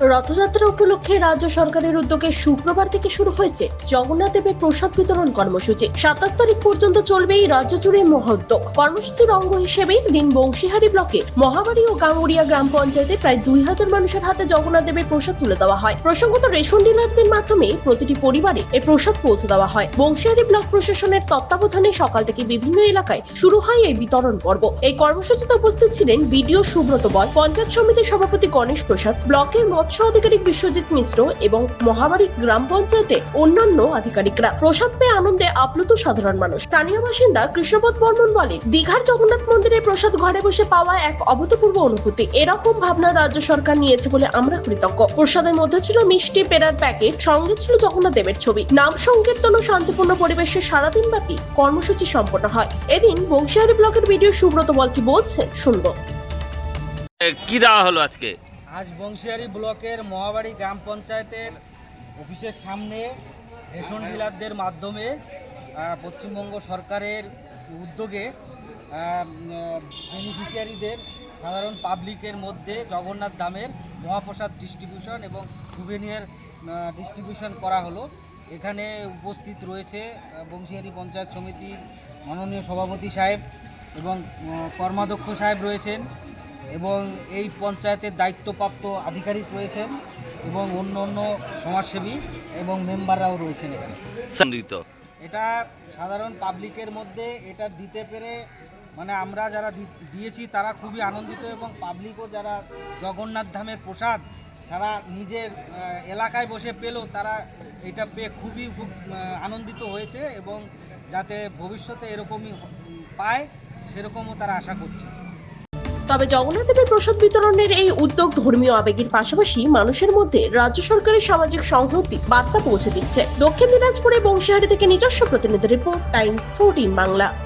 রথযাত্রা উপলক্ষে রাজ্য সরকারের উদ্যোগে শুক্রবার থেকে শুরু হয়েছে জগন্নাথ দেবের প্রসাদ বিতরণ কর্মসূচি। সাতাশ তারিখ পর্যন্ত চলবে এই রাজ্য জুড়ে মহোদ্যোগ কর্মসূচির অঙ্গ হিসেবে দিন বংশীহারি ব্লকে মহাবাড়ি ও গাঙ্গুড়িয়া গ্রাম পঞ্চায়েতে প্রায় দুই হাজার মানুষের হাতে জগন্নাথ দেবের প্রসাদ তুলে দেওয়া হয়। প্রসঙ্গত রেশন ডিলারদের মাধ্যমে প্রতিটি পরিবারে এই প্রসাদ পৌঁছে দেওয়া হয়। বংশীহারি ব্লক প্রশাসনের তত্ত্বাবধানে সকাল থেকে বিভিন্ন এলাকায় শুরু হয় এই বিতরণ পর্ব। এই কর্মসূচিতে উপস্থিত ছিলেন বিডিও সুব্রত বল, পঞ্চায়েত সমিতির সভাপতি গণেশ প্রসাদ, ব্লকের মৎস্য আধিকারিক বিশ্বজিৎ মিশ্র এবং মহাবাড়ি গ্রাম পঞ্চায়েতে অন্যান্য আধিকারিকরা। প্রসাদ পেয়ে আনন্দে আপ্লুত সাধারণ মানুষ। স্থানীয় বাসিন্দা কৃষ্ণপদ বর্মন বলেন, দীঘার জগন্নাথ মন্দিরের প্রসাদ ঘরে বসে পাওয়া এক অভূতপূর্ব অনুভূতি। এরকম ভাবনা রাজ্য সরকার নিয়েছে বলে আমরা কৃতজ্ঞ। প্রসাদের মধ্যে ছিল মিষ্টি পেরার প্যাকেট, সঙ্গে ছিল জগন্নাথ দেবের ছবি। নাম সংকীর্তন ও শান্তিপূর্ণ পরিবেশে সারাদিন ব্যাপী কর্মসূচি সম্পন্ন হয়। এদিন বংশীহারি ব্লকের ভিডিও সুব্রত বল কি বলছেন শুনব কি দেওয়া হলো আজকে? আজ বংশিয়ারি ব্লকের মহাবাড়ি গ্রাম পঞ্চায়েতের অফিসের সামনে রেশন ডিলারদের মাধ্যমে পশ্চিমবঙ্গ সরকারের উদ্যোগে বেনিফিশিয়ারিদের সাধারণ পাবলিকের মধ্যে জগন্নাথ ধামের মহাপ্রসাদ ডিস্ট্রিবিউশন এবং সুভেনিয়ার ডিস্ট্রিবিউশন করা হলো। এখানে উপস্থিত রয়েছে বংশিয়ারি পঞ্চায়েত সমিতির মাননীয় সভাপতি সাহেব এবং কর্মাধ্যক্ষ সাহেব রয়েছেন। এবং এই পঞ্চায়েতের দায়িত্বপ্রাপ্ত আধিকারিক রয়েছেন এবং অন্য অন্য সমাজসেবী এবং মেম্বাররাও রয়েছেন এখানে। এটা সাধারণ পাবলিকের মধ্যে এটা দিতে পেরে মানে আমরা যারা দিয়েছি তারা খুবই আনন্দিত এবং পাবলিকও যারা জগন্নাথ ধামের প্রসাদ তারা নিজের এলাকায় বসে পেল তারা এটা পেয়ে খুবই খুব আনন্দিত হয়েছে এবং যাতে ভবিষ্যতে এরকমই পায় সেরকমও তারা আশা করছে। তবে জগন্নাথ দেবের প্রসাদ বিতরণের এই উদ্যোগ ধর্মীয় আবেগের পাশাপাশি মানুষের মধ্যে রাজ্য সরকারের সামাজিক সংহতি বার্তা পৌঁছে দিচ্ছে। দক্ষিণ দিনাজপুরে বংশীহারি থেকে নিজস্ব প্রতিনিধি রিপোর্ট, টাইম ফোরটিন বাংলা।